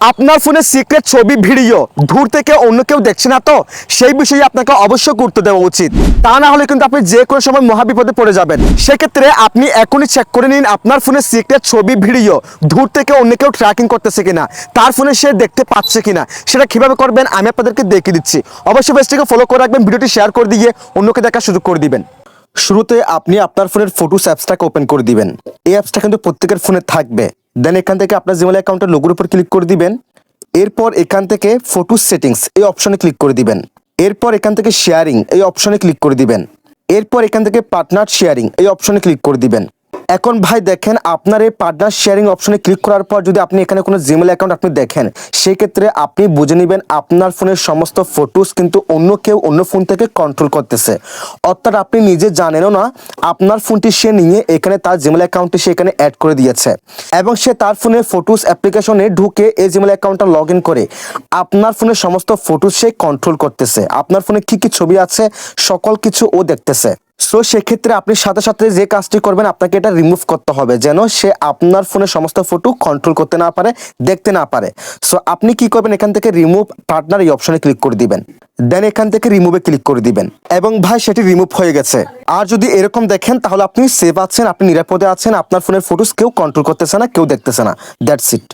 আপনার ফোনে সিক্রেট ছবি ভিডিও দূর থেকে অন্য কেউ দেখছে না তো? সেই বিষয়ে আপনাকে অবশ্যই গুরুত্ব দেওয়া উচিত। তা না হলে কিন্তু আপনি যে কোনো সময় মহাবিপদে পড়ে যাবেন। সেক্ষেত্রে আপনি এখনই চেক করে নিন আপনার ফোনে সিক্রেট ছবি ভিডিও দূর থেকে অন্য কেউ ট্র্যাকিং করতেছে কিনা। তার ফোনে সে দেখতে পাচ্ছে কিনা, সেটা কীভাবে করবেন আমি আপনাদেরকে দেখিয়ে দিচ্ছি। অবশ্যই পেজটিকে ফলো করে রাখবেন ভিডিওটি শেয়ার করে দিয়ে অন্যকে দেখার সুযোগ করে দিবেন। শুরুতে আপনি আপনার ফোনের ফটোস অ্যাপসটাকে ওপেন করে দিবেন। এই অ্যাপসটা কিন্তু প্রত্যেকের ফোনে থাকবে। দেন এখান থেকে আপনার জিমেল অ্যাকাউন্টের লোগোর উপর ক্লিক করে দিবেন। এরপর এখান থেকে ফটো সেটিংস এই অপশনে ক্লিক করে দিবেন। এরপর এখান থেকে শেয়ারিং এই অপশনে ক্লিক করে দিবেন। এরপর এখান থেকে পার্টনার শেয়ারিং এই অপশনে ক্লিক করে দিবেন। এখন ভাই দেখেন আপনার এই পার্টনার শেয়ারিং অপশনে ক্লিক করার পর যদি আপনি এখানে কোনো জিমেল অ্যাকাউন্ট আপনি দেখেন সেই ক্ষেত্রে আপনি বুঝে নেবেন আপনার ফোনের সমস্ত ফটোস কিন্তু অন্য কেউ অন্য ফোন থেকে কন্ট্রোল করতেছে। অর্থাৎ আপনি নিজে জানেনও না, আপনার ফোনটি সে নিয়ে এখানে তার জিমেল অ্যাকাউন্টটি সে এখানে অ্যাড করে দিয়েছে। এবং সে তার ফোনের ফটোস অ্যাপ্লিকেশনে ঢুকে এই জিমেল অ্যাকাউন্টটা লগ ইন করে আপনার ফোনের সমস্ত ফটোস সে কন্ট্রোল করতেছে। আপনার ফোনে কি কি ছবি আছে, সকল কিছু ও দেখতেছে। সো সেক্ষেত্রে আপনি সাথে সাথে যে কাজটি করবেন, আপনাকে এটা রিমুভ করতে হবে যেন সে আপনার ফোনের সমস্ত ফটো কন্ট্রোল করতে না পারে, দেখতে না পারে। সো আপনি কি করবেন? এখান থেকে রিমুভ পার্টনার এই অপশনে ক্লিক করে দিবেন। দেন এখান থেকে রিমুভে ক্লিক করে দিবেন। এবং ভাই, সেটি রিমুভ হয়ে গেছে। আর যদি এরকম দেখেন, তাহলে আপনি সেভ আছেন, আপনি নিরাপদে আছেন, আপনার ফোনের ফটোস কেউ কন্ট্রোল করতেছে না, কেউ দেখতেছে না। That's it